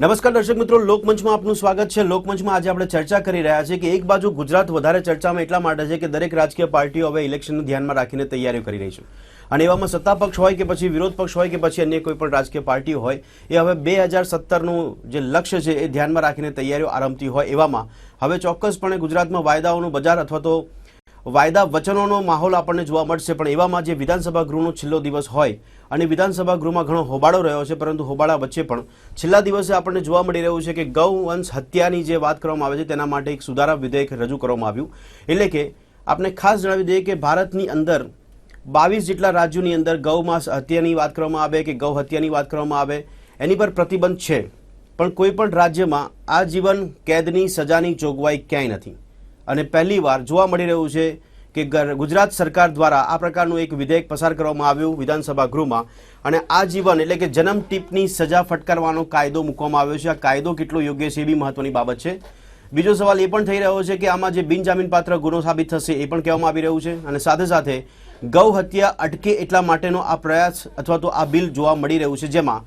નમસ્કાર દર્શક મિત્રો, લોકમંચમાં આપનું સ્વાગત છે. લોકમંચમાં આજે આપણે ચર્ચા કરી રહ્યા છીએ કે એક બાજુ ગુજરાત વધારે ચર્ચામાં એટલા માટે છે કે દરેક રાજકીય પાર્ટીઓ હવે ઇલેક્શનને ધ્યાનમાં રાખીને તૈયારીઓ કરી રહી છે. અને એવામાં સત્તા પક્ષ હોય કે પછી વિરોધ પક્ષ હોય કે પછી અન્ય કોઈ પણ રાજકીય પાર્ટી હોય, એ હવે બે હજાર સત્તરનું જે લક્ષ્ય છે એ ધ્યાનમાં રાખીને તૈયારીઓ આરંભતી હોય એવામાં હવે ચોક્કસપણે ગુજરાતમાં વાયદાઓનું બજાર અથવા તો વાયદા વચનોનો માહોલ આપણને જોવા મળશે. પણ એવામાં જે વિધાનસભા ગૃહનો છેલ્લો દિવસ હોય અને વિધાનસભા ગૃહમાં ઘણો હોબાળો રહ્યો છે, પરંતુ હોબાળા વચ્ચે પણ છેલ્લા દિવસે આપણને જોવા મળી રહ્યું છે કે ગૌવંશ હત્યાની જે વાત કરવામાં આવે છે, તેના માટે એક સુધારા વિધેયક રજૂ કરવામાં આવ્યું. એટલે કે આપણે ખાસ જણાવી દઈએ કે ભારતની અંદર બાવીસ જેટલા રાજ્યોની અંદર ગૌમાંસ હત્યાની વાત કરવામાં આવે કે ગૌ હત્યાની વાત કરવામાં આવે, એની પર પ્રતિબંધ છે. પણ કોઈ પણ રાજ્યમાં આજીવન કેદની સજાની જોગવાઈ ક્યાંય નથી. અને પહેલીવાર જોવા મળી રહ્યું છે કે ગુજરાત સરકાર દ્વારા આ પ્રકારનું એક વિધેયક પસાર કરવામાં આવ્યું વિધાનસભા ગૃહમાં. અને આજીવન એટલે કે જન્મ ટીપની સજા ફટકારવાનો કાયદો મૂકવામાં આવ્યો છે. આ કાયદો કેટલો યોગ્ય છે એ બી મહત્વની બાબત છે. બીજો સવાલ એ પણ થઈ રહ્યો છે કે આમાં જે બિનજામીનપાત્ર ગુનો સાબિત થશે એ પણ કહેવામાં આવી રહ્યું છે. અને સાથે સાથે ગૌ હત્યા અટકે એટલા માટેનો આ પ્રયાસ અથવા તો આ બિલ જોવા મળી રહ્યું છે, જેમાં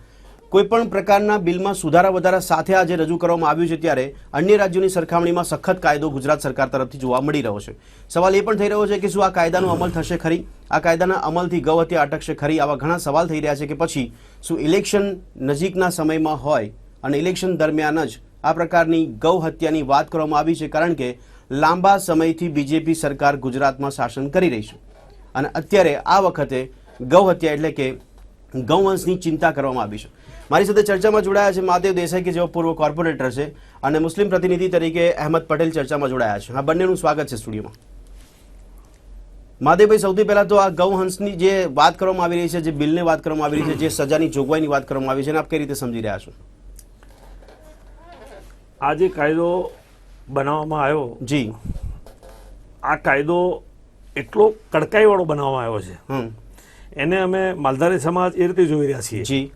કોઈ પણ પ્રકારના બિલમાં સુધારા વધારા સાથે આજે રજૂ કરવામાં આવ્યું છે ત્યારે અન્ય રાજ્યોની સરખામણીમાં સખત કાયદો ગુજરાત સરકાર તરફથી જોવા મળી રહ્યો છે. સવાલ એ પણ થઈ રહ્યો છે કે શું આ કાયદાનો અમલ થશે ખરી? આ કાયદાના અમલથી ગૌ હત્યા અટકશે ખરી? આવા ઘણા સવાલ થઈ રહ્યા છે કે પછી શું ઇલેક્શન નજીકના સમયમાં હોય અને ઇલેક્શન દરમિયાન જ આ પ્રકારની ગૌ હત્યાની વાત કરવામાં આવી છે કારણ કે લાંબા સમયથી બીજેપી સરકાર ગુજરાતમાં શાસન કરી રહી છે. અને અત્યારે આ વખતે ગૌ હત્યા એટલે કે ગૌવંશની ચિંતા કરવામાં આવી છે. મારી સાથે ચર્ચામાં જોડાયા છે મહાદેવ દેસાઈ કે જેઓ પૂર્વ કોર્પોરેટર છે અને મુસ્લિમ પ્રતિનિધિ તરીકે અહેમદ પટેલ ચર્ચામાં જોડાયા છે. આ બંનેનું સ્વાગત છે સ્ટુડિયોમાં. મહાદેવભાઈ સૌથી પહેલા તો આ ગૌહંસની જે વાત કરવામાં આવી રહી છે જે બિલની વાત કરવામાં આવી રહી છે જે સજાની જોગવાઈની વાત કરવામાં આવી છે અને આપ કઈ રીતે સમજી રહ્યા છો? આ જે કાયદો બનાવવામાં આવ્યો. જી. આ કાયદો એટલો કડકાઈવાળો બનાવવામાં આવ્યો છે. એને અમે માલધારી સમાજ એ રીતે જોઈ રહ્યા છીએ. જી.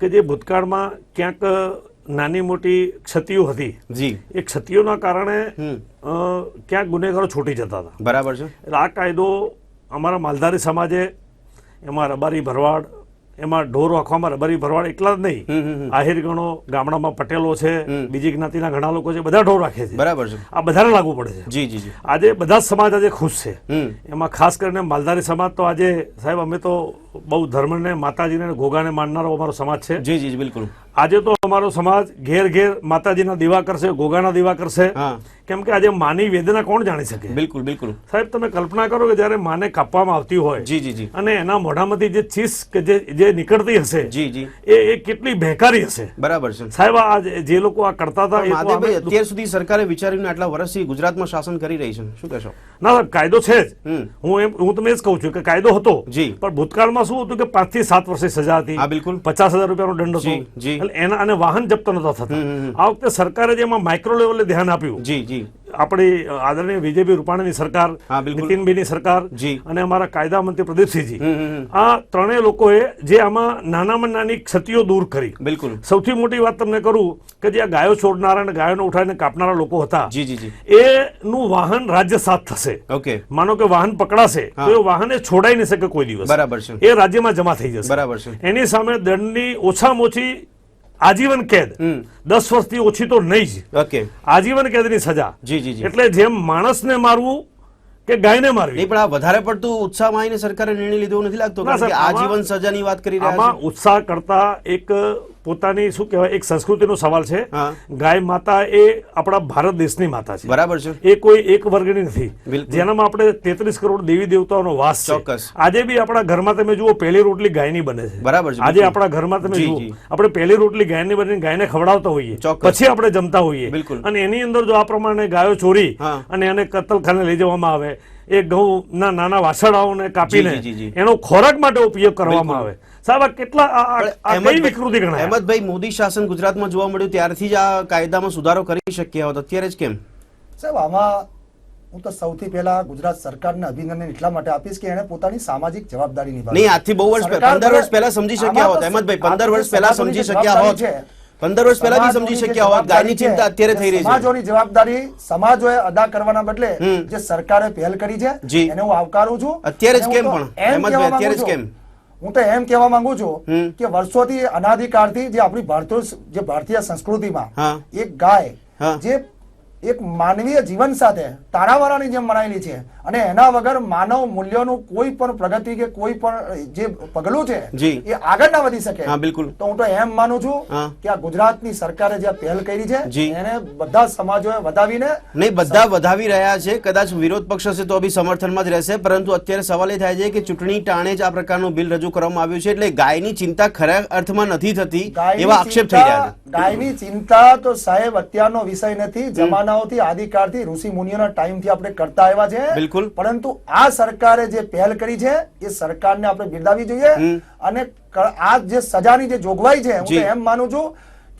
કે જે ભૂતકાળમાં ક્યાંક નાની મોટી ક્ષતિઓ હતી. જી. એ ક્ષતિઓના કારણે ક્યાંક ગુનેગારો છૂટી જતા હતા. બરાબર છે. એટલે આ કાયદો અમારા માલધારી સમાજે એમાં રબારી ભરવાડ એમાં ઢોર રાખવામાં રબારી ભરવાડ એટલા જ નહીં. આહિર ગણો ગામડામાં પટેલો છે બીજી જ્ઞાતિના ઘણા લોકો છે બધા ઢોર રાખે છે. બરાબર છે. આ બધાને લાગુ પડે છે. જી જી જી. આજે બધા જ સમાજ આજે ખુશ છે. એમાં ખાસ કરીને માલધારી સમાજ તો આજે સાહેબ અમે તો બહુ ધર્મને માતાજીને ગોગાને માનનારો અમારો સમાજ છે. જી જી, બિલકુલ. આજે તો અમારો સમાજ ઘેર ઘેર માતાજીના દીવા કરશે ગોગાના દીવા કરશે. કેમ કે આજે માની વેદના કોણ જાણી શકે? બિલકુલ બિલકુલ. સાહેબ તમે કલ્પના કરો કે જ્યારે માને કાપવામાં આવતી હોય જી જી જી. અને એના મોઢામાંથી જે ચીસ કે જે જે નીકળતી હશે જી જી. એ એ કેટલી ભેકારી હશે? બરાબર છે. સાહેબ આ જે- લોકો આ કરતા હતા અત્યાર સુધી સરકારે વિચાર્યું આટલા વર્ષથી ગુજરાતમાં શાસન કરી રહી છે. શું કહેશો? ના સાહેબ કાયદો છે જ. હું એમ હું તમને એ જ કહું છું કે કાયદો હતો. જી. પણ ભૂતકાળમાં શું હતું કે પાંચથી સાત વર્ષની સજા હતી. હા, બિલકુલ. પચાસ હજાર રૂપિયાનો દંડ હતો. જી. એના અને વાહન જપ્ત નતા થતા. આ વખતે સરકારે જે એમાં માઇક્રો લેવલે ધ્યાન આપ્યું. જી જી. આપણી આદરણીય વિજયભાઈ રૂપાણીની સરકાર. નીતિનભાઈની સરકાર અને અમારા કાયદા મંત્રી પ્રદીપસિંહજી. આ ત્રણેય લોકોએ જે આમાં નાનામાં નાની ક્ષતિઓ દૂર કરી. બિલકુલ. સૌથી મોટી વાત તમને કરું કે જે આ ગાયો છોડનારા અને ગાયોને ઉઠાવીને કાપનારા લોકો હતા જી જી જી. એનું વાહન રાજ્ય સાથ થશે. ઓકે. માનો કે વાહન પકડાશે તો એ વાહન એ છોડાઈ નહીં શકે કોઈ દિવસ. બરાબર છે. એ રાજ્યમાં જમા થઈ જશે. બરાબર છે. એની સામે દંડની ઓછામાં ઓછી આજીવન કેદ. દસ વર્ષથી ઓછી તો નહીં જ. ઓકે. આજીવન કેદની સજા. જી જી જી. એટલે જેમ માણસને મારવું કે ગાયને મારવી. નહીં પણ આ વધારે પડતું ઉત્સાહમાં આવીને સરકારે નિર્ણય લીધો નથી લાગતો કારણ કે આજીવન સજાની વાત કરી રહ્યા આમાં ઉત્સાહ કરતા એક પોતાની શું કહેવાય એક સંસ્કૃતિનો સવાલ છે. ગાય માતા એ આપણા ભારત દેશની માતા છે. બરાબર છે. એ કોઈ એક વર્ગની નથી. જેનામાં આપણે તેત્રીસ કરોડ દેવી દેવતાઓનો વાસ ચોક્કસ. આજે બી આપણા ઘરમાં તમે જુઓ પહેલી રોટલી ગાયની બને છે. બરાબર છે, આજે આપણા ઘરમાં તમે જુઓ. આપણે પહેલી રોટલી ગાયની બનીને ગાયને ખવડાવતા હોઈએ. પછી આપણે જમતા હોઈએ. બિલકુલ. અને એની અંદર જો આ પ્રમાણે ગાયો ચોરી અને એને કતલખાને લઈ જવામાં આવે એ ઘઉંના નાના વાસણાઓને કાપીને. એનો ખોરાક માટે ઉપયોગ કરવામાં આવે. સાહેબ આ કેટલા આ- આ- આ કઈ વિકૃતિ ગણાય? અહેમદભાઈ મોદી શાસન ગુજરાતમાં જોવા મળ્યું ત્યારથી જ આ કાયદામાં સુધારો કરી શક્યા હોત. અત્યારે જ કેમ? સાહેબ આમાં હું તો સૌથી પહેલા ગુજરાત સરકારને અભિનંદન એટલા માટે આપીશ કે એને પોતાની સામાજિક જવાબદારી નિભાવી. નહીં આજથી બહુ વર્ષ પંદર વર્ષ પહેલા સમજી શક્યા હોત અહેમદભાઈ પંદર વર્ષ પહેલા સમજી શક્યા હોત. પંદર વર્ષ પહેલા બી સમજી શક્યા હોત. ગાયની ચિંતા અત્યારે થઈ રહી છે. સમાજોની જવાબદારી સમાજોએ અદા કરવાના બદલે જે સરકારે પહેલ કરી છે જી. એને હું આવકારું છું અત્યારે જ કેમ પણ? અહેમદભાઈ, અત્યારે જ કેમ? હું તો એમ કહેવા માંગુ. છું કે વર્ષોથી અનાધિકાળથી જે આપણી ભારતીય જે ભારતીય સંસ્કૃતિમાં એક ગાય જે એક માનવીય જીવન સાથે તારાવાળાની જેમ મનાયેલી છે. અને એના વગર માનવ મૂલ્યોનું કોઈ પણ પ્રગતિ કે કોઈ પણ જે પગલું છે એ આગળ ના વધી શકે. હા, બિલકુલ. તો હું તો એમ માનું છું કે આ ગુજરાતની સરકારે જે પહેલ કરી છે એને બધા સમાજોએ વધાવીને નહીં બધા વધાવી રહ્યા છે. કદાચ વિરોધ પક્ષ હશે તો બી સમર્થનમાં જ રહેશે. પરંતુ અત્યારે સવાલ એ થાય છે કે ચૂંટણી ટાણે જ આ પ્રકારનું બિલ રજૂ કરવામાં આવ્યું છે એટલે ગાયની ચિંતા ખરા અર્થમાં નથી થતી એવા આક્ષેપ થઈ રહ્યા ગાયની ચિંતા તો સાહેબ અત્યારનો વિષય નથી. જમાનાઓથી આદિકાળથી ઋષિ મુનિઓના ટાઈમથી આપણે કરતા આવ્યા છે બિલકુલ. પરંતુ આ સરકારે જે પહેલ કરી છે એ સરકારને આપણે બિરદાવી જોઈએ અને આ જે સજાની જે જોગવાઈ છે હું એમ માનું છું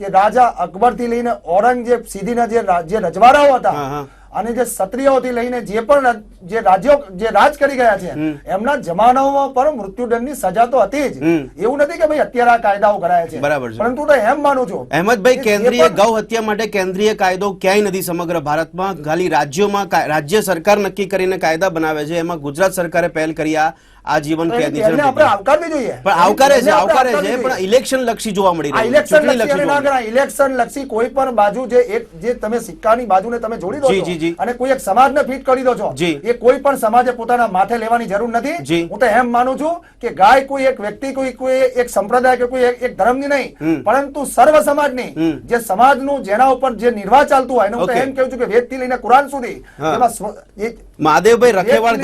કે રાજા અકબરથી લઈને ઔરંગઝેબ સુધીના જે રજવાડાઓ હતા. અને જે ક્ષત્રિયોથી લઈને જે પણ જે રાજ્યો જે રાજ કરી ગયા છે એમના જમાનાઓમાં પણ મૃત્યુદંડની સજા તો હતી જ. એવું નથી કે ભાઈ અત્યારે આ કાયદાઓ કરાયા છે. બરાબર છે. પરંતુ તો એમ માનું છું અહેમદભાઈ કેન્દ્રીય ગૌ હત્યા માટે કેન્દ્રીય કાયદો ક્યાંય નથી સમગ્ર ભારતમાં. ખાલી રાજ્યોમાં રાજ્ય સરકાર નક્કી કરીને કાયદા બનાવે છે. એમાં ગુજરાત સરકારે પહેલ કરી આ આજીવન કેદની પહેલને આપણે આવકારવી જોઈએ પણ આવકારે છે આવકારે છે પણ ઇલેક્શન લક્ષી જોવા મળી રહ્યું છે. ઇલેક્શન લક્ષી. ઇલેક્શન લક્ષી કોઈ પણ બાજુ જે એક જે તમે સિક્કાની બાજુને તમે જોડી દો છો. અને કોઈ એક સમાજને ફિટ કરી દો છો એ કોઈ પણ સમાજે પોતાના માથે લેવાની જરૂર નથી હું તો એમ માનું છું કે ગાય કોઈ એક વ્યક્તિ કોઈ કોઈ એક સંપ્રદાય કે કોઈ એક- ધર્મની નહીં પરંતુ સર્વ સમાજની. જે સમાજનું જેના ઉપર જે નિર્વાહ ચાલતું હોય એનું તો એમ કહું છું કે વેદથી લઈને કુરાન સુધી એમાં મહાદેવભાઈ રખેવાળ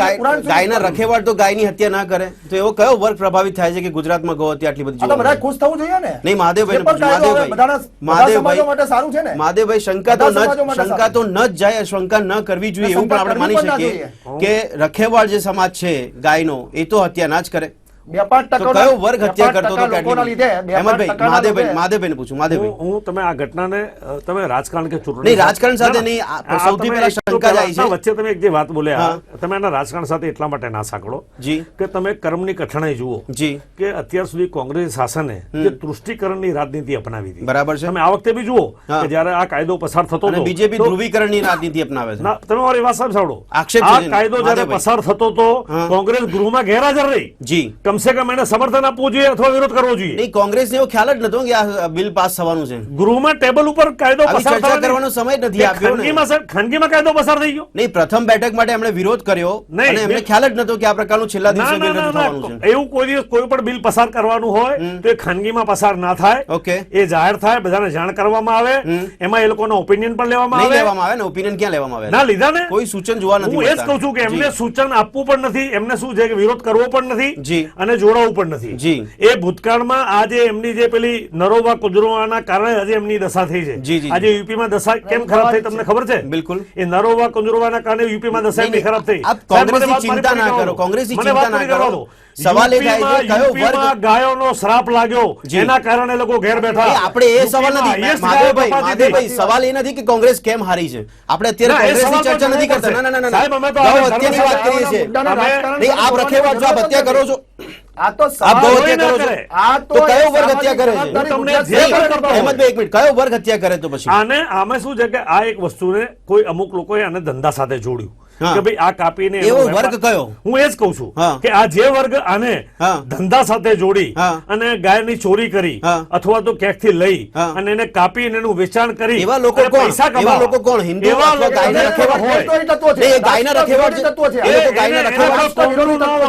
ગાયના રખેવાળ તો ગાયની હત્યા ના કરે. તો એવો કયો વર્ગ પ્રભાવિત થાય છે કે ગુજરાતમાં ગૌ હત્યા આટલી બધી બધા ખુશ થવું જોઈએ ને. નહીં મહાદેવભાઈ મહાદેવભાઈ. ને. મહાદેવભાઈ શંકા તો ન શંકા તો ન જ જાય શંકા ન કરવી જોઈએ એવું પણ આપણે માની શકીએ કે રખેવાળ જે સમાજ છે ગાયનો એ તો હત્યા ના જ કરે. બે પાંચ ટકા કયો વર્ગ હત્યા કરતો હતો લોકોના લીધે આટલી બે પાંચ અહેમદભાઈ ટકાના મહાદેવભાઈ મહાદેવભાઈને પૂછું મહાદેવભાઈ હું હું તમે આ ઘટનાને તમે રાજકારણ કે ચૂંટણી રાજકારણ સાથે ના, ના. નહીં, આ આ સૌથી પહેલા શંકા જાય છે. વચ્ચે તમે એક જે વાત બોલ્યા તમે એના રાજકારણ સાથે એટલા માટે ના સાંકળો જી. કે તમે કર્મની કઠણાઈ જુઓ. જી. કે અત્યાર સુધી કોંગ્રેસ શાસને જે તૃષ્ટિકરણની રાજનીતિ અપનાવી હતી. બરાબર છે. તમે આ વખતે બી જુઓ કે જ્યારે આ કાયદો પસાર થતો હતો બીજેપી ધ્રુવીકરણની રાજનીતિ અપનાવે છે. તમે મારી વાત સાંભળો. આક્ષેપ આ કાયદો જ્યારે પસાર થતો હતો. કોંગ્રેસ ગૃહમાં ગેરહાજર રહી. જી. કમસે કમ એને સમર્થન આપવું જોઈએ અથવા વિરોધ કરવો જોઈએ? નહીં કોંગ્રેસને એવો ખ્યાલ જ નતો કે આ બિલ પાસ થવાનું છે. ગૃહમાં ટેબલ ઉપર કાયદો પસાર કરવાનો સમય જ નથી આપ્યો ખાનગીમાં ખાનગીમાં કાયદો પસાર થઈ ગયો? નહીં પ્રથમ બેઠક માટે એમણે વિરોધ કર્યો અને એમને ખ્યાલ જ નતો કે આ પ્રકારનું છેલ્લા દિવસે બિલ થવાનું છે. એવું કોઈ દિવસ કોઈ પણ બિલ પસાર કરવાનું હોય તો એ ખાનગીમાં પસાર ના થાય. ઓકે. એ જાહેર થાય બધાને જાણ કરવામાં આવે. એમાં એ લોકોનો ઓપિનિયન પણ લેવામાં આવે. લેવામાં આવે ને ઓપિનિયન ક્યાં લેવામાં આવે? ના લીધા ને? કોઈ સૂચન જોવા નથી હું એ જ કહું છું કે એમને સૂચન આપવું પણ નથી એમને શું છે કે વિરોધ કરવો પણ નથી. જી. અને જોડાવું પણ નથી. જી. એ ભૂતકાળમાં આજે એમની જે પેલી નરોવા કુંજરોવાના કારણે આજે એમની દશા થઈ છે. જી, જી, આજે યુપીમાં દશા કેમ ખરાબ થઈ તમને ખબર છે? બિલકુલ. એ નરોવા કુંજરોવાના કારણે યુપીમાં દશા એમની ખરાબ થઈ. આપ કોંગ્રેસની ચિંતા ના કરો, કોંગ્રેસની ચિંતા ના કરો. સવાલ એ થાય છે, કયો વર્ગ- ગાયોનો શ્રાપ લાગ્યો. જેના એના કારણે લોકો ઘેર બેઠા. આપણે એ સવાલ નથી. માધવભાઈ કપાતી સવાલ એ નથી કે કોંગ્રેસ કેમ હારી છે. આપણે અત્યારે કોંગ્રેસની ચર્ચા નથી કરતા. ના ના ના, સાહેબ, અમે તો ગૌ વાત કરીએ છીએ. આપ રખેવાળ છો આપ હત્યા કરો છો. આ તો કયો વર્ગ હત્યા કરે છે? એક મિનિટ કયો વર્ગ હત્યા તો પછી? આને આમાં શું છે કે આ એક વસ્તુને કોઈ અમુક લોકોએ આને ધંધા સાથે જોડ્યું. કે ભાઈ આ કાપીને એવો વર્ગ કયો? હું એ જ કહું છું કે આ જે વર્ગ આને ધંધા સાથે જોડી અને ગાયની ચોરી કરી અથવા તો ક્યાંકથી લઈ અને એને કાપીને એનું વેચાણ કરી એવા લોકો કોણ? પૈસા એવા કમાવા. લોકો કોણ? હિન્દુ એવા લોકો ગાયના રખેવાળ હોય. છે. એ ગાયના રખેવાળ વિરોધી તત્વો છે. એ લોકો ગાયના રખેવાળ.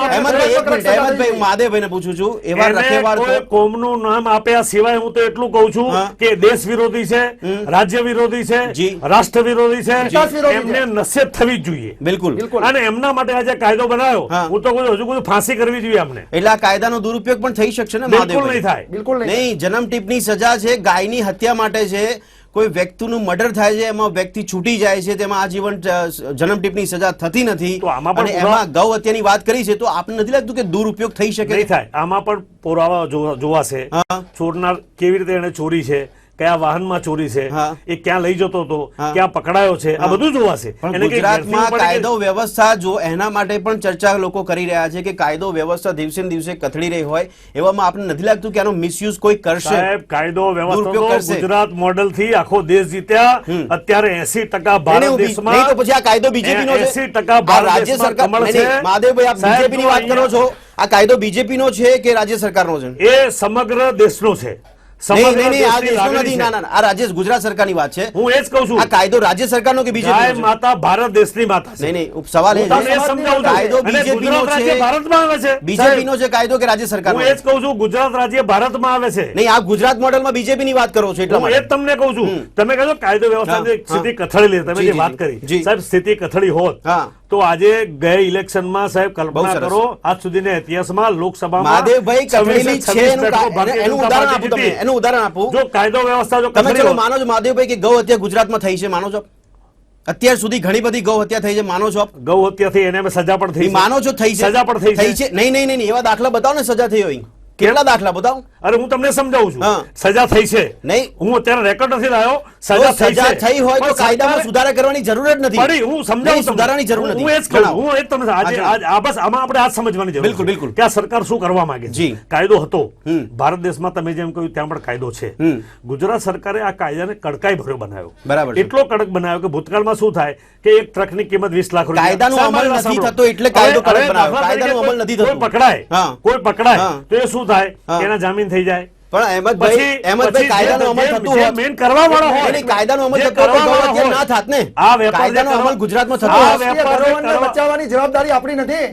અહેમદભાઈ એક મિનિટ રક્ષા હું મહાદેવભાઈને પૂછું છું એવા રખેવાળ કોઈ કોમનું નામ આપ્યા સિવાય હું તો એટલું કહું છું કે દેશ વિરોધી છે રાજ્ય વિરોધી છે રાષ્ટ્ર વિરોધી છે વિરોધી છે. એમને નસીબ થવી જ જોઈએ બિલકુલ. બિલકુલ. અને એમના માટે આજે કાયદો બનાવ્યો. હું. તો કહું હજુ કોઈ ફાંસી કરવી જોઈએ અમને. એટલે આ કાયદાનો દુરુપયોગ પણ થઈ શકશે ને બિલકુલ નહીં થાય. બિલકુલ નહીં જન્મ ટીપની સજા છે ગાયની હત્યા માટે છે કોઈ વ્યક્તિનું મર્ડર થાય છે એમાં વ્યક્તિ છૂટી જાય છે તેમાં આજીવન જન્મ ટીપની સજા થતી નથી. અને એમાં ગૌ હત્યાની વાત કરી છે તો આપને નથી લાગતું કે દુરુપયોગ થઈ શકે? નહીં થાય. આમાં પણ પુરાવા જોવાશે. ચોરનાર કેવી રીતે એને ચોરી છે? કયા વાહનમાં ચોરી છે એ ક્યાં લઈ જતો હતો ક્યાં પકડાયો છે આ બધું જોવાશે ગુજરાતમાં કાયદો વ્યવસ્થા જો એના માટે પણ ચર્ચા લોકો કરી રહ્યા છે કે કાયદો વ્યવસ્થા દિવસે દિવસે કથળી રહી હોય એવામાં આપણે નથી લાગતું કે આનો મિસયુઝ કોઈ કરશે? કાયદો વ્યવસ્થા. ગુજરાત મોડલથી આખો દેશ જીત્યા અત્યારે એસી ટકા નહીં, ભારત દેશમાં તો પછી આ કાયદો બીજેપી નો છે 80% ભારત રાજ્ય સરકાર. મહાદેવભાઈ આપ સાહેબ, બીજેપી ની વાત કરો છો. આ કાયદો બીજેપી નો છે કે રાજ્ય સરકારનો છે? એ સમગ્ર દેશનો છે. રાજ્ય ગુજરાત સરકારની વાત છે. હું એ જ કહું છું. આ કાયદો રાજ્ય સરકારનો કે બીજેપી માતા ભારત દેશની નહીં નહીં સવાલ એ કાયદો રાજ્ય છે. ભારતમાં આવે છે. બીજેપી છે કાયદો કે રાજ્ય સાહેબ, હું એ જ કહું છું ગુજરાત રાજ્ય ભારતમાં આવે છે. નહીં આ ગુજરાત મોડેલમાં બીજેપી ની વાત કરો છો એટલે હું એ જ તમને કહું છું. તમે કહો કાયદો વ્યવસ્થા સ્થિતિ તમે જે વાત કરી. સાહેબ સ્થિતિ કથળી હોત. તો આજે ગયા ઇલેક્શનમાં સાહેબ કલ્પના કરો આજ સુધીના ઇતિહાસમાં લોકસભામાં મહાદેવભાઈ 26 કથળેલી છે એનું ઉદાહરણ આપું તમને એનું ઉદાહરણ આપું. જો કાયદો વ્યવસ્થા જો તમે ચલો માનો છો મહાદેવભાઈ કે ગૌ હત્યા ગુજરાતમાં થઈ છે માનો છો? અત્યાર સુધી ઘણી બધી ગૌ હત્યા થઈ છે માનો છો ગૌ હત્યા થઈ એને સજા પણ થઈ માનો છો થઈ છે? સજા પણ થઈ છે? નહીં નહીં નહીં નહીં, એવા દાખલા બતાવો ને સજા થઈ હોય. કેટલા દાખલા બતાવો? અરે હું તમને સમજાવું છું. સજા થઈ છે. નહીં. હું અત્યારે રેકોર્ડ નથી લાવ્યો. સજા થઈ સજા થઈ હોય તો કાયદામાં સુધારા કરવાની જરૂર જ નથી. પડી હું સમજાવું સુધારાની જરૂર નથી. હું એ જ કહું હું એ જ તમને આજે આ બસ આમાં આપણે આ સમજવાની જરૂર બિલકુલ, બિલકુલ. કે આ સરકાર શું કરવા માંગે છે. કાયદો હતો. ભારત દેશમાં તમે જેમ કહ્યું ત્યાં પણ કાયદો છે. ગુજરાત સરકારે આ કાયદાને કડકાઈ ભર્યો બનાવ્યો. બરાબર એટલો કડક બનાવ્યો કે ભૂતકાળમાં શું થાય કે એક ટ્રકની કિંમત વીસ લાખ રૂપિયા. કાયદાનો અમલ નથી થતો એટલે કાયદો કડક બનાવ્યો. કાયદાનો અમલ નથી કોઈ પકડાય. કોઈ પકડાય. તો એ શું થાય એના જામીન થઈ જાય. પણ અહેમદભાઈ કાયદાનો અમલ હોય. કાયદાનો અમલ થતો. ના થાત ને. આ કાયદાનો અમલ ગુજરાતમાં થતો બચાવવાની જવાબદારી આપણી નથી.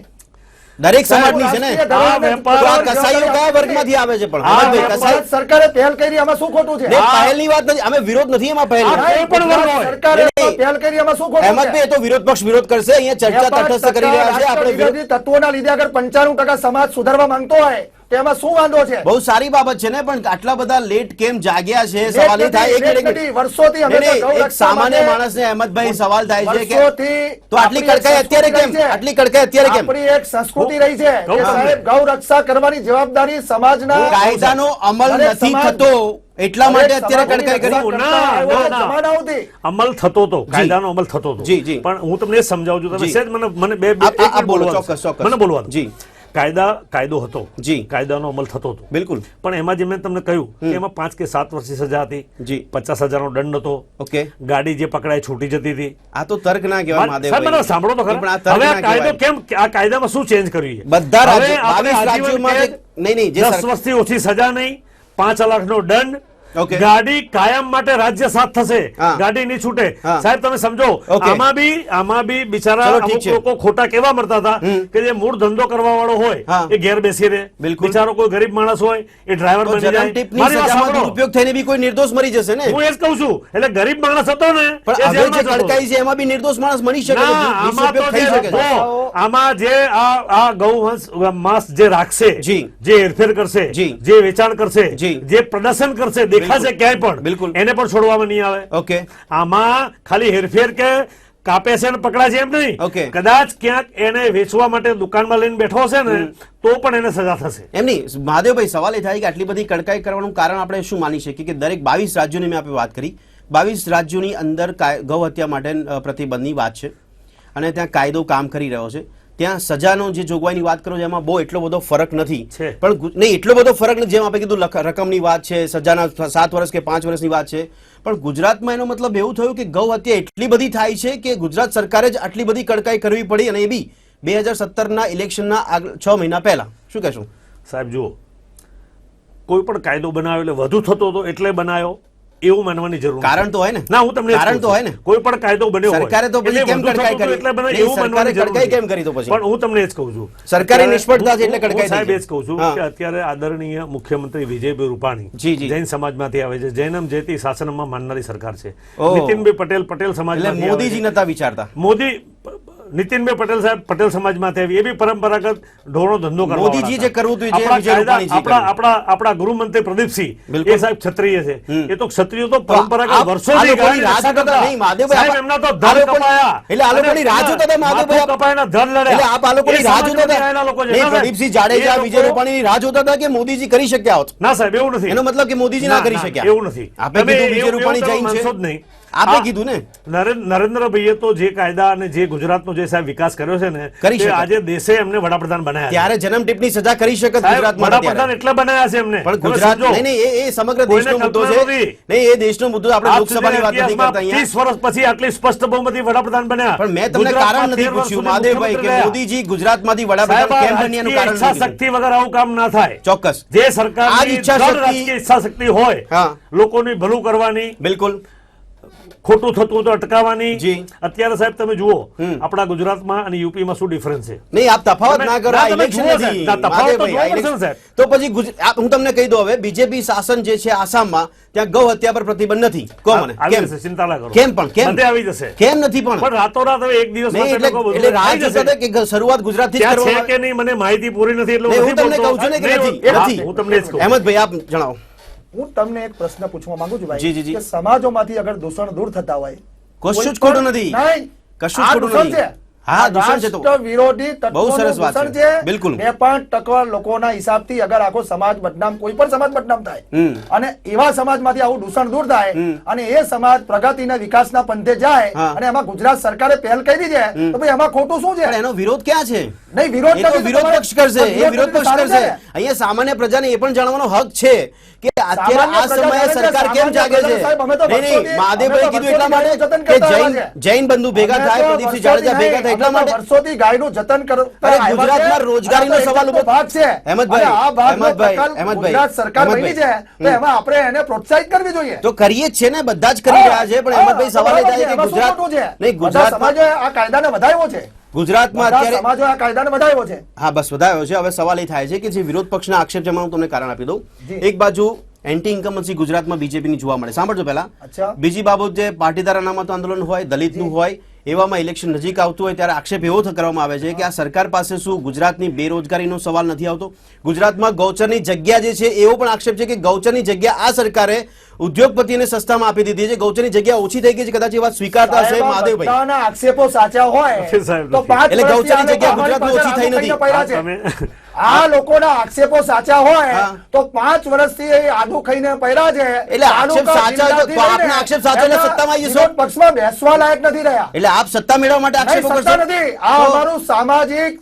દરેક સમાજની છે ને. આ વેપાર- કસાઈઓ કયા વર્ગમાંથી આવે છે પણ? અહેમદભાઈ, કસાઈ સરકારે પહેલ કરી આમાં શું ખોટું છે? ને પહેલની વાત નથી અમે વિરોધ નથી એમાં પહેલ. કોઈ પણ વર્ગ હોય. સરકારે. પહેલ કરી એમાં શું ખોટું અહેમદભાઈ તો વિરોધ પક્ષ વિરોધ કરશે અહીંયા ચર્ચા તટસ્થ કરી રહ્યા છે આપણે વિરોધી તત્વોના લીધે અગર પંચાણું ટકા સમાજ સુધારવા માંગતો હોય તો એમાં શું વાંધો છે બહુ સારી બાબત છે ને પણ આટલા બધા લેટ કેમ જાગ્યા છે સવાલ થાય એક મિનિટ. વર્ષોથી અમે એક સામાન્ય માણસને અહેમદભાઈ સવાલ થાય છે કે તો આટલી કડકાઈ અત્યારે કેમ છે. આટલી કડકાઈ અત્યારે કેમ આપણી એક સંસ્કૃતિ રહી છે કે સાહેબ ગૌ રક્ષા કરવાની જવાબદારી સમાજના કાયદાનો અમલ નથી થતો એટલા માટે અત્યારે કડકાઈ કરી ના, ના, ના. અમલ થતો તો કાયદાનો અમલ થતો તો જી, જી. પણ હું તમને સમજાવું છું તમે જી. મને મને બે બે- બોલો, ચોક્કસ, ચોક્કસ. મને બોલવા જી. કાયદા કાયદો હતો. જી. કાયદાનો અમલ થતો હતો. બિલકુલ. પણ એમાં જે મેં તમને કહ્યું કે એમાં પાંચ કે સાત વર્ષની સજા હતી. જી. પચાસ હજારનો દંડ હતો. ઓકે. ગાડી જે પકડાય છૂટી જતી હતી. આ તો તર્ક ના કહેવાય સાંભળો તો ખરા. હવે આ કાયદો. કેમ આ કાયદામાં શું ચેન્જ કર્યું છે? બધા રાજ્યોમાં નહીં નહીં જે દસ સરકાર- વર્ષથી ઓછી સજા નહીં પાંચ લાખનો દંડ ઓકે. ગાડી કાયમ માટે રાજ્ય સાથ થશે. ગાડી નહીં છૂટે. સાહેબ તમે સમજો આમાં બી આમાં બી બિચારા અમુક લોકો ખોટા કેવા મળતા હતા કે જે મૂળ ધંધો કરવા વાળો હોય એ ઘેર બેસી રહે. બિચારો કોઈ ગરીબ માણસ હોય એ ડ્રાઈવર બની જાય. મારી વાત ઉપયોગ થઈને બી કોઈ નિર્દોષ મરી જશે ને? હું એ જ કહું છું એટલે ગરીબ માણસ હતો ને પણ હવે જે છે એમાં બી નિર્દોષ માણસ મરી શકે આમાં તો થઈ જે શકે આમાં જે આ આ ગૌવંશ માંસ જે રાખશે જી. હેરફેર કરશે જી. વેચાણ કરશે જી. જે પ્રદર્શન કરશે દેખાશે ક્યાંય પણ. બિલકુલ. એને પણ છોડવામાં નહીં આવે. ઓકે. આમાં ખાલી હેરફેર કે કાપે છે ને પકડાય છે એમ નહીં. ઓકે. કદાચ ક્યાંક એને વેચવા માટે દુકાનમાં લઈને બેઠો હશે ને તો પણ એને સજા થશે. એમ નહીં. મહાદેવભાઈ સવાલ એ થાય કે આટલી બધી કડકાઈ કરવાનું કારણ આપણે શું માની શકીએ કે દરેક બાવીસ રાજ્યોની મેં આપણે વાત કરી. બાવીસ રાજ્યોની અંદર ગૌ હત્યા માટે પ્રતિબંધની વાત છે. અને ત્યાં કાયદો કામ કરી રહ્યો છે. ત્યાં સજાનો જે જોગવાઈની વાત કરો એમાં બહુ એટલો બધો ફરક નથી. પણ નહીં એટલો બધો ફરક નથી જેમ આપણે કીધું રકમની વાત છે સજાના સાત વર્ષ કે પાંચ વર્ષની વાત છે. પણ ગુજરાતમાં એનો મતલબ એવું થયું કે ગૌ હત્યા એટલી બધી થાય છે કે ગુજરાત સરકારે જ આટલી બધી કડકાઈ કરવી પડી અને એ બી બે હજાર સત્તરના ઇલેક્શનના છ મહિના પહેલા. શું કહેશું? સાહેબ જુઓ. કોઈ પણ કાયદો બનાવ્યો એટલે વધુ થતો હતો એટલે બનાવ્યો એવું માનવાની જરૂર કારણ તો હોય ને. ના હું તમને કારણ તો. હોય ને. કોઈ પણ કાયદો બન્યો સરકારે તો પછી કેમ કડકાઈ કરી? એટલે બને એવું માનવાની કડકાઈ કેમ કરી તો પછી? પણ હું તમને એ જ કહું છું. સરકારે નિષ્ફળતા છે એટલે કડકાઈ સાહેબ એ જ કહું છું કે અત્યારે આદરણીય મુખ્યમંત્રી વિજયભાઈ રૂપાણી. જૈન સમાજમાંથી આવે છે. જૈનમ જયતિ શાસનમાં માનનારી સરકાર છે. નીતિનભાઈ પટેલ પટેલ એટલે મોદીજી. નતા વિચારતા? મોદી નીતિનભાઈ પટેલ સાહેબ પટેલ સમાજમાંથી આવી એ બી પરંપરાગત ઢોરનો ધંધો કરવા મોદીજી જે કરવું હતું આપણા આપણા આપણા ગૃહમંત્રી પ્રદીપસિંહ એ સાહેબ ક્ષત્રિય છે. એ તો ક્ષત્રિયો તો પરંપરાગત વર્ષોથી હતા. નહીં, મહાદેવભાઈ, એમના તો ધર કપાયા. એટલે આ લોકોની રાહ જોતા હતા, મહાદેવભાઈ, કપાયાના ધર લડ્યા. એટલે આપ આ લોકોની સમાજમાંથી જોતા આવેલા લોકો છે. પ્રદીપસિંહ જાડેજા વિજય રૂપાણીની રાહ જોતા હતા કે મોદીજી કરી શક્યા હોત? ના સાહેબ એવું નથી. એનો મતલબ કે મોદીજી ના કરી શક્યા. એવું નથી. આપે કીધું વિજય રૂપાણી જઈને છે? જ નહીં આપણે કીધું ને? નરેન્દ્રભાઈએ તો જે કાયદા અને જે ગુજરાતનો જે સાહેબ વિકાસ કર્યો છે ને કરી શકે. આજે દેશે એમને વડાપ્રધાન બનાવ્યા ત્યારે જન્મ ટીપની સજા કરી સાહેબ, ગુજરાતમાં વડાપ્રધાન એટલે બનાવ્યા છે એમને. પણ ગુજરાત નહીં નહીં એ- એ સમગ્ર દેશનો મુદ્દો છે. નહીં એ દેશનો મુદ્દો આપણે લોકસભાની વાત નથી કરતા અહીંયા. 30 વર્ષ પછી આટલી સ્પષ્ટ બહુમતી વડાપ્રધાન બન્યા. પણ મેં તમને કારણ નથી પૂછ્યું મહાદેવભાઈ કે મોદીજી ગુજરાતમાંથી વડાપ્રધાન કેમ બન્યા એનું કારણ ઈચ્છા શક્તિ વગર આવું કામ ના થાય. ચોક્કસ. જે સરકારની ઈચ્છા શક્તિ- ઈચ્છા શક્તિ હોય હા. લોકોની ભલું કરવાની બિલકુલ. ખોટું થતું તો અટકાવવાની. અત્યારે સાહેબ તમે જુઓ આપણા ગુજરાતમાં અને યુપીમાં શું ડિફરન્સ છે? નહીં આપ તફાવત ના કરો તફાવત તો સાહેબ. પછી હું તમને કહી દઉં હવે બીજેપી શાસન જે છે આસામમાં ત્યાં ગૌ હત્યા પર પ્રતિબંધ નથી. કહો મને કેમ? ચિંતા ના કરો. કેમ પણ કેમ? આવી જશે. કેમ નથી પણ? પણ રાતોરાત હવે એક દિવસ એટલે રાહ જોતા કે શરૂઆત ગુજરાતથી જ ત્યાં છે કે નહીં મને માહિતી પૂરી નથી એટલે હું તમને કહું છું ને કે નથી હું તમને જ ભાઈ આપ જણાવો. હું તમને એક પ્રશ્ન પૂછવા માંગુ છું. ભાઈ કે સમાજોમાંથી અગર દૂષણ દૂર થતા હોય કશું જ ખોટું નથી. નહીં કશું જ ખોટું નથી. હા, દૂષણ છે તો. વિરોધી બહુ સરસ વાત છે. બિલકુલ. બે પાંચ ટકા લોકોના હિસાબથી અગર આખો સમાજ બદનામ કોઈ પણ સમાજ બદનામ થાય અને એવા સમાજમાંથી આવું દૂષણ દૂર થાય અને એ સમાજ પ્રગતિના વિકાસના પંથે જાય અને એમાં ગુજરાત સરકારે પહેલ કરી છે તો ભાઈ એમાં ખોટું શું છે? એનો વિરોધ ક્યાં છે? નહીં વિરોધ તો વિરોધ પક્ષ કરશે એ વિરોધ પક્ષ કરશે. અહીંયા સામાન્ય પ્રજાને એ પણ જાણવાનો હક છે કે અત્યારે આ સમયે સરકાર કેમ જાગે છે? નહીં નહીં મહાદેવભાઈ કીધું એટલા માટે કે જૈન જૈન બંધુ ભેગા થાય પ્રદીપસિંહ જાડેજા ભેગા થાય એટલા માટે વર્ષોથી ગાયનું જતન કરતા ગુજરાતમાં રોજગારીનો સવાલ ઉભો- ભાગ છે. અહેમદભાઈ, આ ભાગનો અહેમદભાઈ, પ્રકલ્પ અહેમદભાઈ, ગુજરાત સરકાર બની છે. તો એમાં આપણે એને પ્રોત્સાહિત કરવી જોઈએ. તો કરીએ છે ને બધા જ કરી રહ્યા છે પણ હા, સવાલ એ થાય કે ગુજરાત નહીં બધા ગુજરાતમાં આ કાયદાને વધાર્યો છે. ગુજરાતમાં અત્યારે સમાજોએ આ કાયદાને વધાર્યો છે. હા બસ વધાયો છે. હવે સવાલ એ થાય છે કે જે વિરોધ પક્ષના આક્ષેપ એમાં હું તમને કારણ આપી દઉં. એક બાજુ એન્ટી ઇન્કમન્સી ગુજરાતમાં બીજેપીની જોવા મળે. સાંભળજો પહેલા. બીજી બાબત જે પાટીદાર અનામત આંદોલન હોય દલિતનું હોય એવામાં ઇલેક્શન નજીક આવતું હોય ત્યારે આક્ષેપ એવો કરવામાં આવે છે કે આ સરકાર પાસે શું ગુજરાતની બેરોજગારીનો સવાલ નથી આવતો? ગુજરાતમાં ગૌચરની જગ્યા જે છે એવો પણ આક્ષેપ છે કે ગૌચરની જગ્યા આ સરકારે ઉદ્યોગપતિને સસ્તામાં આપી દીધી છે. ગૌચરની જગ્યા ઓછી થઈ ગઈ છે કદાચ એ વાત સ્વીકારતા હશે મહાદેવભાઈ. આક્ષેપો સાચા હોય એટલે ગૌચરની જગ્યા ગુજરાતમાં ઓછી થઈ. નથી. આ લોકોના આક્ષેપો સાચા હોય તો પાંચ વર્ષથી આદુ ખાઈને પડ્યા છે. એટલે આક્ષેપ સાચા તો- આપના આક્ષેપ સાચા એટલે સત્તામાં આવી? પક્ષમાં બેસવા લાયક નથી રહ્યા. એટલે આપ સત્તા મેળવવા માટે આક્ષેપો કરશો? નથી. આ અમારું સામાજિક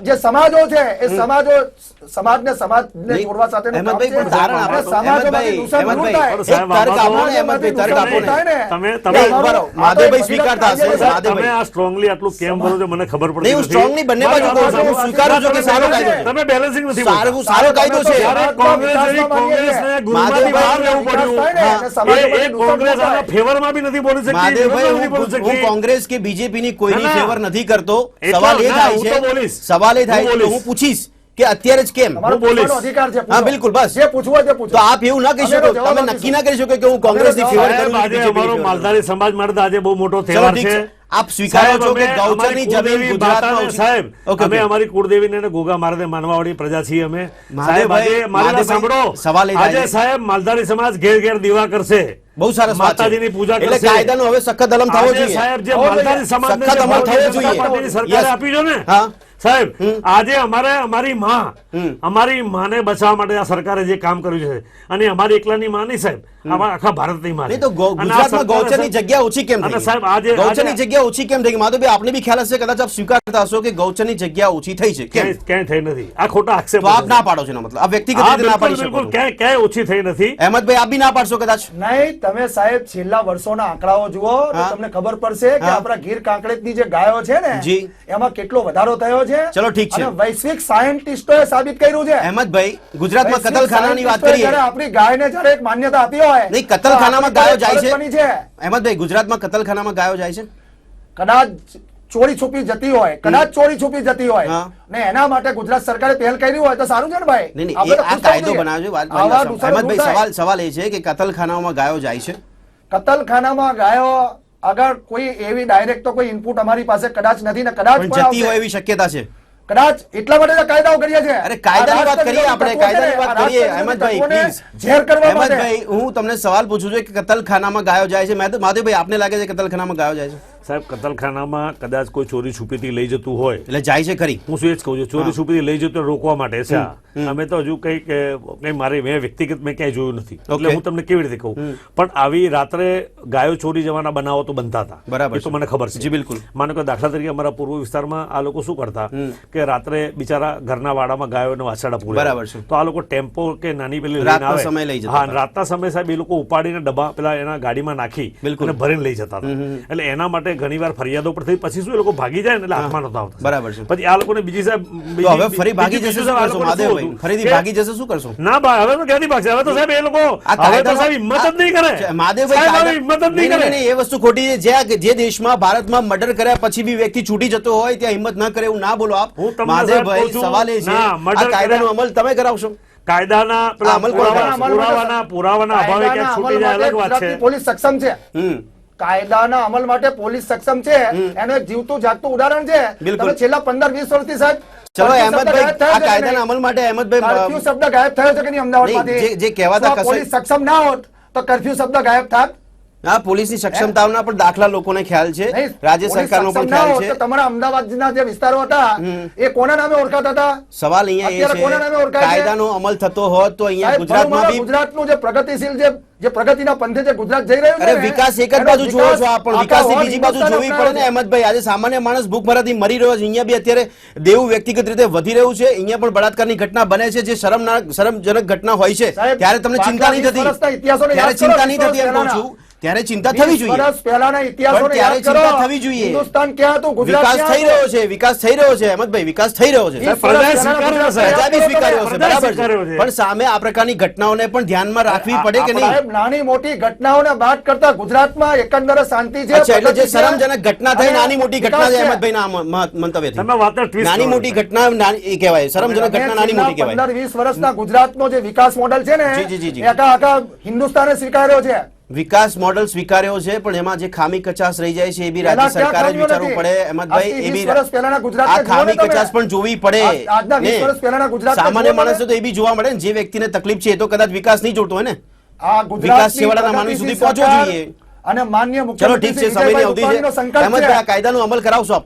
જે સમાજો છે એ સમાજો સમાજને સમાજને જોડવા સાથે સ્વીકારતા છે. તમે આ સ્ટ્રોંગલી આટલું કેમ બોલો છો મને ખબર પડતી હું નથી. બંને બાજુ કહું છું. હું સ્વીકારું છું કે સારો કાયદો છે. તમે બેલેન્સિંગ નથી સારો સારો કાયદો છે જ્યારે જ્યારે કોંગ્રેસ કોંગ્રેસને ગુરુમાંથી બહાર રહેવું પડ્યું. એ- એ કોંગ્રેસ આના ફેવરમાં બી નથી બોલી શકતી મહાદેવભાઈ વિરોધમાં નથી બોલી હું- હું કોંગ્રેસ કે બીજેપી ની કોઈની ના. ફેવર નથી કરતો સવાલ એ થાય છે બોલીશ. સવાલ એ થાય હું કે હું પૂછીશ કે અત્યારે જ કેમ? હું બોલીશ. અધિકાર છે હા, બિલકુલ, બસ. જે પૂછવું તે પૂછો. તો આપ એવું ના કહી શકો. તમે નક્કી ના કરી શકો કે હું કોંગ્રેસની ફેવર કરું આજે છું, અમારો માલધારી સમાજ માટે આજે બહુ મોટો તહેવાર છે. છે. આપ સ્વીકારો છો કે ગૌચરની જમીન ગુજરાતમાં સાહેબ અમે અમારી કુળદેવીને ને ગોગા મહારાજને માનવાવાળી પ્રજા છીએ અમે. સાહેબ આજે મારી સાંભળો. સવાલ આજે સાહેબ માલધારી સમાજ ઘેર ઘેર દીવા કરશે. બહુ સરસ છે. માતાજીની પૂજા એટલે કાયદાનો હવે સખત અલમ થવો જોઈએ. સાહેબ જે. માલધારી સમાજને સખત અમલ થવો જોઈએ. સરકારે આપી દો ને? હા. સાહેબ આજે અમારે અમારી માં અમારી માને બચાવવા માટે આ સરકારે જે કામ કર્યું છે અને અમારી એકલાની માં નહીં સાહેબ આખા ભારતની માં નહીં તો ગુજરાતમાં ગૌચરની જગ્યા ઓછી કેમ થઈ? અને સાહેબ આજે ગૌચરની જગ્યા ઓછી કેમ થઈ? ગઈ માધવભાઈ આપને બી ખ્યાલ હશે કદાચ આપ સ્વીકારતા હશો કે ગૌચરની જગ્યા ઓછી થઈ છે. કેમ? ક્યાંય થઈ નથી. આ ખોટા આક્ષેપ આપ ના પાડો છો મતલબ. આ વ્યક્તિગત રીતે ના પાડી શકો. ક્યાંય ક્યાંય ઓછી થઈ નથી. અહેમદભાઈ આપ બી ના પાડશો કદાચ? નહીં તમે સાહેબ છેલ્લા વર્ષોના આંકડાઓ જુઓ તો તમને ખબર પડશે કે આપણા ગીર કાંકરેજની જે ગાયો છે ને એમાં કેટલો વધારો થયો છે. ચલો, ઠીક છે. વૈશ્વિક સાયન્ટિસ્ટોએ સાબિત કર્યું છે. અહેમદભાઈ ગુજરાતમાં કતલખાનાની વાત કરીએ. આપણી ગાયને જ્યારે એક માન્યતા આપી હોય નહીં, કતલખાનામાં ગાયો જાય છે? અહેમદભાઈ ગુજરાતમાં કતલખાનામાં ગાયો જાય છે? કદાચ ચોરી છુપી જતી હોય કદાચ ચોરી છુપી જતી હોય. ને એના માટે ગુજરાત સરકારે પહેલ કરી હોય તો સારું છે ને ભાઈ? આ કાયદો. દૂર અહેમદભાઈ સવાલ સવાલ એ છે કે કતલખાનામાં ગાયો જાય છે? કતલખાનામાં ગાયો અગર કોઈ એવી ડાયરેક્ટ તો કોઈ ઇનપુટ અમારી પાસે કદાચ નથી ને કદાચ જતી હોય એવી શક્યતા છે. કદાચ એટલા માટે કાયદાઓ કર્યા છે અરે કાયદાની વાત કરીએ આપણે કાયદાની વાત કરીએ અહેમદભાઈ પ્લીઝ ઝેર કરવા માટે. અહેમદભાઈ હું તમને સવાલ પૂછું છું કે કતલખાનામાં ગાયો જાય છે? માધવભાઈ આપને લાગે છે કતલખાનામાં ગાયો જાય છે? સાહેબ કતલખાનામાં કદાચ કોઈ ચોરી છુપીથી લઈ જતું હોય. એટલે જાય છે ખરી. હું શું એ જ કહું છું ચોરી છુપીથી લઈ જતું રોકવા માટે છે અમે તો હજુ કઈ કઈ મારે મેં વ્યક્તિગત મેં ક્યાંય જોયું નથી. એટલે હું તમને કેવી રીતે કહું? પણ આવી રાત્રે ગાયો ચોરી જવાના બનાવો તો બનતા હતા. બરાબર તો મને ખબર છે. જી, બિલકુલ. માનો કે દાખલા તરીકે અમારા પૂર્વ વિસ્તારમાં આ લોકો શું કરતા કે રાત્રે બિચારા ઘરના વાડામાં ગાયોને વાછરડા પૂરે બરાબર છે. તો આ લોકો ટેમ્પો કે નાની પેલી લઈને રાતના આવે. સમય લઈ જતા હા રાતના સમય સાહેબ એ લોકો ઉપાડીને ડબ્બા પેલા એના ગાડીમાં નાખી બિલકુલ. અને ભરીને લઈ જતા હતા. એટલે એના માટે ઘણીવાર ફરિયાદો પર થઈ પછી શું એ લોકો ભાગી જાય ને એટલે હાથમાં નતા આવતા. બરાબર છે. પછી આ લોકોને બીજી સાહેબ હવે ફરી ભાગી જશે શું કરશો? ફરીથી ભાગી જશે શું કરશો? ના હવે તો ક્યાંથી ભાગશે? હવે તો સાહેબ એ લોકો હવે તો સાહેબ હિંમત જ નહીં કરે. મહાદેવભાઈ હિંમત જ નહીં કરે. નહીં, નહીં, એ વસ્તુ ખોટી છે. જ્યાં જે દેશમાં ભારતમાં મર્ડર કર્યા પછી બી વ્યક્તિ છૂટી જતો હોય ત્યાં હિંમત ના કરે એવું ના બોલો આપ. હું તમને મહાદેવભાઈ સવાલ એ છે આ કાયદાનો અમલ તમે કરાવશો? કાયદાના પુરાવાના પુરાવાના અભાવે ક્યાંક છૂટી જાય અલગ વાત છે. પોલીસ સક્ષમ છે. હમ. કાયદાના અમલ માટે પોલીસ સક્ષમ છે. એનું એક જીવતું જાગતું ઉદાહરણ છે. તમે છેલ્લા પંદર વીસ વર્ષથી સાહેબ ચલો અહેમદભાઈ આ કાયદાના અમલ માટે અહેમદભાઈ કર્ફ્યુ શબ્દ ગાયબ થયો છે કે નહીં અમદાવાદમાંથી? જે- જે કહેવાતા પોલીસ સક્ષમ ના હોત તો કર્ફ્યુ શબ્દ ગાયબ થાત? આ પોલીસની સક્ષમતાઓના પણ દાખલા લોકોને ખ્યાલ છે. રાજ્ય સરકારનો પણ ખ્યાલ છે. તમારા અમદાવાદના જે વિસ્તારો હતા એ કોના નામે ઓળખાતા હતા? સવાલ અહીંયા એ અત્યારે કોના નામે છે? કાયદાનો અમલ થતો હોત તો અહીંયા ગુજરાતમાં ગુજરાતનું જે પ્રગતિશીલ જે જે પ્રગતિના પંથે જે ગુજરાત જઈ રહ્યું છે અરે વિકાસ એક જ બાજુ જોવો છો આપ પણ. વિકાસ બીજી બાજુ જોવી પડે ને અહેમદભાઈ આજે સામાન્ય માણસ ભૂખમરાથી મરી રહ્યો છે અહીંયા બી અત્યારે દેવું વ્યક્તિગત રીતે વધી રહ્યું છે. અહીંયા પણ બળાત્કારની ઘટના બને છે જે શરમના શરમજનક ઘટના હોય છે. ત્યારે તમને ચિંતા નહીં થતી. ત્યારે ચિંતા નહીં થતી એમ કહું છું. ત્યારે ચિંતા થવી જોઈએ. વર્ષ પહેલાના ઇતિહાસોને યાદ કરો. ચિંતા થવી જોઈએ. હિન્દુસ્તાન ક્યાં હતું? ગુજરાત વિકાસ થઈ રહ્યો છે વિકાસ થઈ રહ્યો છે અહેમદભાઈ વિકાસ થઈ રહ્યો છે. પ્રજાએ સ્વીકાર્યો છે, ગુજરાત પ્રજા બી સ્વીકાર્યો છે બરાબર છે. પણ સામે આ પ્રકારની ઘટનાઓને પણ ધ્યાનમાં રાખવી પડે કે નહીં? સાહેબ, નાની મોટી ઘટનાઓને બાદ કરતા ગુજરાતમાં એકંદરે શાંતિ છે એટલે જે શરમજનક ઘટના થઈ નાની મોટી ઘટના છે છે. અહેમદભાઈના આ મ- મ- મંતવ્યથી તમે વાત નાની મોટી ઘટના એ કહેવાય શરમજનક ઘટના નાની મોટી કહેવાય. 15 20 વર્ષના ગુજરાતનો જે વિકાસ મોડલ છે ને. એ આખા આખા હિન્દુસ્તાને સ્વીકાર્યો છે. વિકાસ મોડલ સ્વીકાર્યો છે પણ એમાં જે ખામી કચાસ રહી જાય છે એ બી રાજ્ય સરકારે જ વિચારવું પડે અહેમદભાઈ એ બી વર્ષ પહેલાના આ ખામી કચાસ પણ જોવી પડે. આજના 20 વર્ષ પહેલાના સામાન્ય માણસ તો એ બી જોવા મળે ને જે વ્યક્તિને તકલીફ છે એ તો કદાચ વિકાસ નહીં જોડતો હોય ને. આ ગુજરાત છેવાડાના માનવી સુધી પહોંચવો જોઈએ. અને માન્ય ચલો ઠીક છે સમયની અવધિ છે. અહેમદભાઈ આ કાયદાનો અમલ કરાવશો આપ.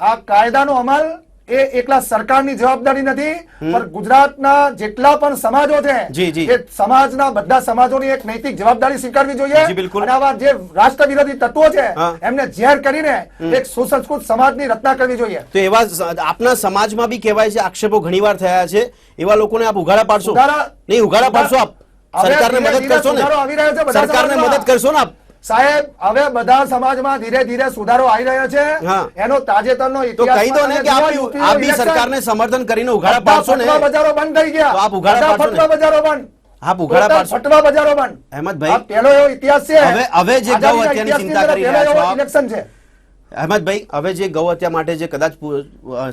આ કાયદાનો અમલ એ એકલા સરકારની જવાબદારી નથી પણ ગુજરાતના જેટલા પણ સમાજો છે. એ સમાજના બધા સમાજોની એક નૈતિક જવાબદારી સ્વીકારવી જોઈએ. અને આવા જે રાષ્ટ્ર વિરોધી તત્વો છે એમને ઝેર કરીને એક સુસંસ્કૃત સમાજની રચના કરવી જોઈએ. તો એવા આપના સમાજમાં બી કહેવાય છે આક્ષેપો ઘણીવાર થયા છે. એવા લોકોને આપ ઉઘાડા પાડશો? નહીં ઉઘાડા પાડશો આપ. સરકારને મદદ કરશો ને? સરકારને મદદ કરશો ને સાહેબ હવે બધા સમાજમાં ધીરે ધીરે સુધારો આવી રહ્યો છે. એનો તાજેતરનો તો કહી દો ને કે આપ આપ બી સરકારને સમર્થન કરીને ઉઘાડા પાડશો ને? બજારો બંધ થઈ ગયા. તો આપ ઉઘાડા પાડશો ને. બજારો બંધ. આપ ઉઘાડા પાડશો. ફટવા બજારો બંધ. અહેમદભાઈ, પેલો એવો ઇતિહાસ છે. હવે- હવે જે ગૌ હત્યાની ચિંતા કરી રહ્યા છો. ઇલેક્શન છે. અહેમદભાઈ હવે જે ગૌ હત્યા માટે જે કદાચ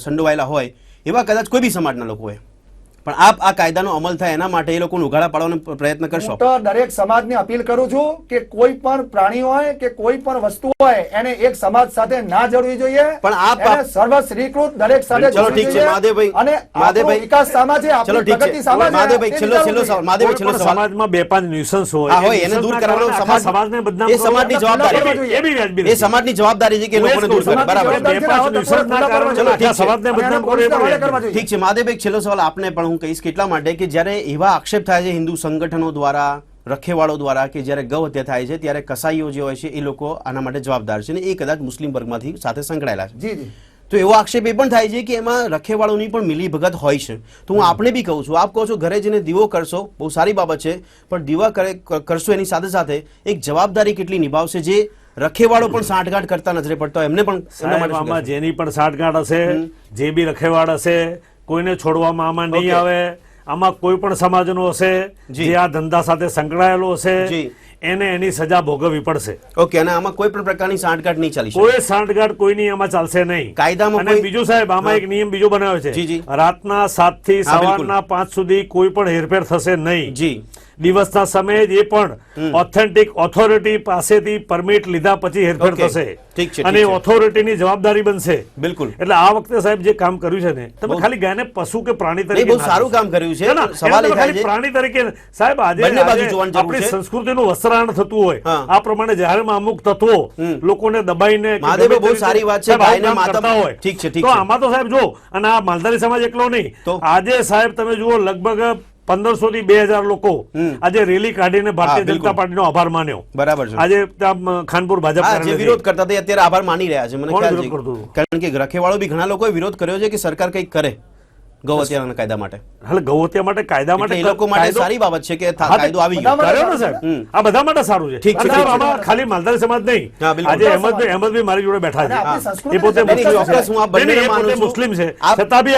સંડોવાયેલા હોય એવા કદાચ કોઈ બી સમાજના લોકો હોય. પણ આપ આ કાયદાનો અમલ થાય એના માટે એ લોકોને ઉઘાડા પાડવાનો પ્રયત્ન કરશો તો દરેક સમાજને અપીલ કરું છું કે કોઈ પણ પ્રાણી હોય કે કોઈ પણ વસ્તુ હોય એને એક સમાજ સાથે ના જોડવી જોઈએ પણ આપ- સર્વ શ્રીકૃત દરેક સાથે ચલો ઠીક છે. મહાદેવભાઈ. અને મહાદેવભાઈ. વિકાસ સમાજ છે ચલો ઠીક છે મહાદેવભાઈ છેલ્લો છેલ્લો સવાલ. મહાદેવભાઈ છેલ્લો સવાલ સમાજમાં બે પાંચ ન્યુસન્સ હોય હોય, એને દૂર કરવાનો સમાજ- સમાજને બદનામ એ સમાજની જવાબદારી એ બી- એ વ્યાજબી એ સમાજની જવાબદારી છે કે લોકોને દૂર કરે બરાબર. બે પાંચ ન્યુસન્સ ના કારણે ચલો, ઠીક છે. સમાજને બદનામ એ. ઠીક મહાદેવ છેલ્લો સવાલ આપને પણ હું કહીશ કેટલા માટે? કે જ્યારે એવા આક્ષેપ થાય છે હિન્દુ સંગઠનો દ્વારા રખેવાળો દ્વારા કે જ્યારે ગૌ હત્યા થાય છે ત્યારે કસાઈઓ જે હોય છે એ લોકો આના માટે જવાબદાર છે ને એ કદાચ મુસ્લિમ વર્ગમાંથી સાથે સંકળાયેલા છે. જી તો એવો આક્ષેપ એ પણ થાય છે કે એમાં રખેવાળોની પણ મિલીભગત હોય છે. તો હું આપણે બી કહું છું આપ કહો છો ઘરે જઈને દીવો કરશો બહુ સારી બાબત છે પણ દીવા કરે કરશો એની સાથે સાથે એક જવાબદારી કેટલી નિભાવશે જે રખેવાળો પણ સાંઠગાંઠ કરતા નજરે પડતા એમને પણ? જેની પણ સાઠગાંઠ હશે જે બી રખેવાળ હશે કોઈને છોડવામાં આમાં નહીં આવે. આમાં કોઈ પણ સમાજનો હશે જે. આ ધંધા સાથે સંકળાયેલો હશે એને એની સજા ભોગવવી પડશે. ઓકે અને આમાં કોઈ પણ પ્રકારની સાંઠગાંઠ નહીં ચાલી કોઈ સાંઠગાંઠ કોઈની આમાં ચાલશે નહીં. કાયદામાં અને બીજું સાહેબ આમાં એક નિયમ બીજો બનાવ્યો. છે. રાતના સાતથી સવારના પાંચ સુધી કોઈ પણ હેરફેર થશે નહીં. જી. દિવસના સમયે જ એ પણ ઓથેન્ટિક ઓથોરિટી પાસેથી પરમિટ લીધા પછી હેરફેર થશે. અને ઓથોરિટીની જવાબદારી બનશે. બિલકુલ. એટલે આ વખતે સાહેબ જે કામ કર્યું છે ને તમે ખાલી ગાયને પશુ કે પ્રાણી તરીકે બહુ સારું કામ કર્યું છે. સવાલ ખાલી પ્રાણી તરીકે સાહેબ આજે આપણી સંસ્કૃતિનું વસ્ત્રાણ થતું હોય. આ પ્રમાણે જાહેરમાં અમુક તત્વો લોકોને દબાઈને બહુ સારી વાત છે. ગાયને માતા- હોય. ઠીક છે, ઠીક તો આમાં તો સાહેબ જો અને આ માલધારી સમાજ એકલો નહીં. આજે સાહેબ તમે જુઓ લગભગ પંદરસો થી બે હજાર લોકો આજે રેલી કાઢીને ભારતીય. જનતા પાર્ટીનો આભાર માન્યો. બરાબર છે. આજે ખાનપુર ભાજપ. વિરોધ કરતા હતા અત્યારે આભાર માની રહ્યા છે. મને ખ્યાલ છે કારણ કે રખેવાળો બી ઘણા લોકોએ વિરોધ કર્યો છે કે સરકાર કંઈક કરે કાયદા માટે. હાલે ગૌહત્યા માટે કાયદા માટે એ લોકો માટે સારી બાબત છે કે કાયદો આવી ગયો. કર્યો ને સાહેબ. આ બધા માટે સારું છે. ઠીક છે, અને ઠીક સાહેબ, છે. આમાં ખાલી માલધારી સમાજ નહીં. આજે અહેમદભાઈ અહેમદભાઈ મારી જોડે બેઠા છે. એ પોતે મુસ્લિમ છે. મુસ્લિમ છે. છતાં બી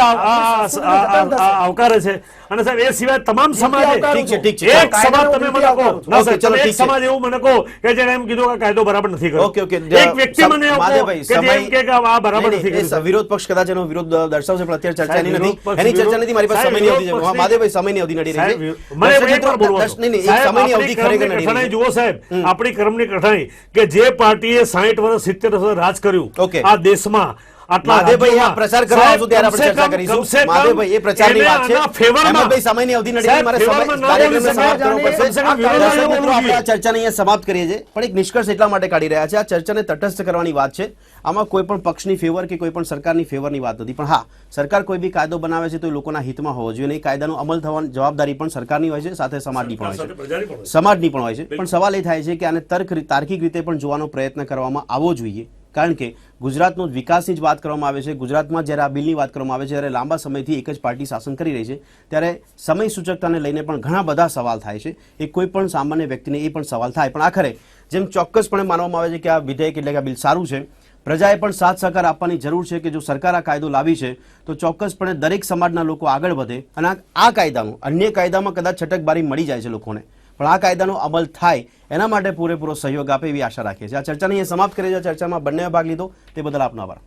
આવકારે છે. અને સાહેબ એ સિવાય તમામ સમાજ ઠીક છે, ઠીક છે. એક સમાજ તમે મને કહો. ના સાહેબ, ચલો, એક સમાજ એવું મને કહો કે જેણે એમ કીધું કે કાયદો બરાબર નથી કર્યો ઓકે, ઓકે. એક વ્યક્તિ મને એવું કે જે એમ સમય- કે આ બરાબર નથી કર્યું વિરોધ પક્ષ કદાચ એનો વિરોધ દર્શાવશે પણ અત્યારે ચર્ચા નથી. એની ચર્ચા નથી મારી પાસે સમય સમયની અવધિ છે. પક્ષની- મહાદેવભાઈ સમયની અવધિ નડી રહી છે. મને એક વાર બોલવા નહીં, નહીં, સમયની આપણી અવધિ ખરેખર નડી રહી છે. જુઓ સાહેબ આપણી કર્મની કઠણાઈ કે જે પાર્ટીએ 60 વર્ષ 70 વર્ષ રાજ કર્યું. આ દેશમાં આટલા મહાદેવભાઈ, આ પ્રચાર કરવા આવશું ત્યારે આપણે ચર્ચા કરીશું. કમસે એ પ્રચારની વાત છે. ફેવરમાં- અહેમદભાઈ, સમયની અવધિ નડી રહી છે. સાહેબ, મારે સમય- ફેવરમાં ના કાર્યક્રમને સમાપ્ત કરવો પડશે. કમસે કમ વિરોધ દર્શક ના મિત્રો, આપણે આ ચર્ચાને અહીંયા સમાપ્ત કરીએ છીએ. પણ એક નિષ્કર્ષ એટલા માટે કાઢી રહ્યા છે. આ ચર્ચાને તટસ્થ કરવાની વાત છે. આમાં કોઈ પણ પક્ષની ફેવર કે કોઈ પણ સરકારની ફેવરની વાત નથી. પણ હા સરકાર કોઈ બી કાયદો બનાવે છે તો એ લોકોના હિતમાં હોવો જોઈએ અને કાયદાનો અમલ થવાની જવાબદારી પણ સરકારની હોય છે. સાથે સમાજની પણ હોય છે. સમાજની પણ હોય છે. પણ સવાલ એ થાય છે કે આને તર્ક તાર્કિક રીતે પણ જોવાનો પ્રયત્ન કરવામાં આવવો જોઈએ. કારણ કે ગુજરાતનો વિકાસની જ વાત કરવામાં આવે છે. ગુજરાતમાં જ્યારે આ બિલની વાત કરવામાં આવે છે, ત્યારે લાંબા સમયથી એક જ પાર્ટી શાસન કરી રહી છે. ત્યારે સમય સૂચકતાને લઈને પણ ઘણા બધા સવાલ થાય છે. એ કોઈ પણ સામાન્ય વ્યક્તિને એ પણ સવાલ થાય. પણ આખરે જેમ ચોક્કસપણે માનવામાં આવે છે કે આ વિધેયક એટલે કે આ બિલ સારું છે, પ્રજાએ પણ સાથ સહકાર આપવાની જરૂર છે કે જો સરકાર આ કાયદો લાવી છે, તો ચોક્કસપણે દરેક સમાજના લોકો આગળ વધે અને આ- કાયદાનો અન્ય કાયદામાં કદાચ છટકબારી મળી જાય છે લોકોને. પણ આ કાયદાનો અમલ થાય એના માટે પૂરેપૂરો સહયોગ આપે એવી આશા રાખીએ છીએ. આ ચર્ચાને અહીંયા સમાપ્ત કરી છે ચર્ચામાં બંને ભાગ લીધો. તે બદલ આપનો આભાર.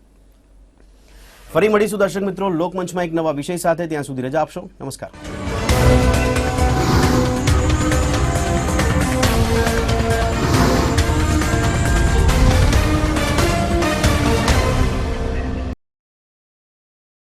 ફરી મળીશું દર્શક મિત્રો લોકમંચમાં એક નવા વિષય સાથે. ત્યાં સુધી રજા આપશો. નમસ્કાર.